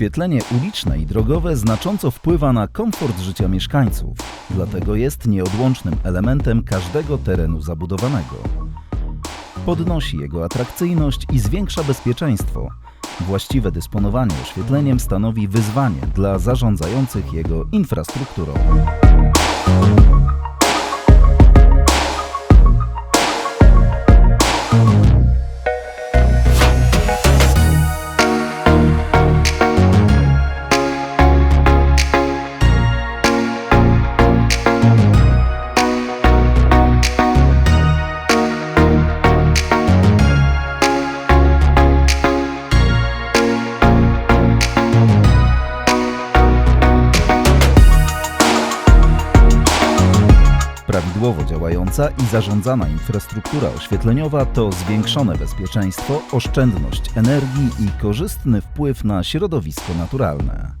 Oświetlenie uliczne i drogowe znacząco wpływa na komfort życia mieszkańców, dlatego jest nieodłącznym elementem każdego terenu zabudowanego. Podnosi jego atrakcyjność i zwiększa bezpieczeństwo. Właściwe dysponowanie oświetleniem stanowi wyzwanie dla zarządzających jego infrastrukturą. Prawidłowo działająca i zarządzana infrastruktura oświetleniowa to zwiększone bezpieczeństwo, oszczędność energii i korzystny wpływ na środowisko naturalne.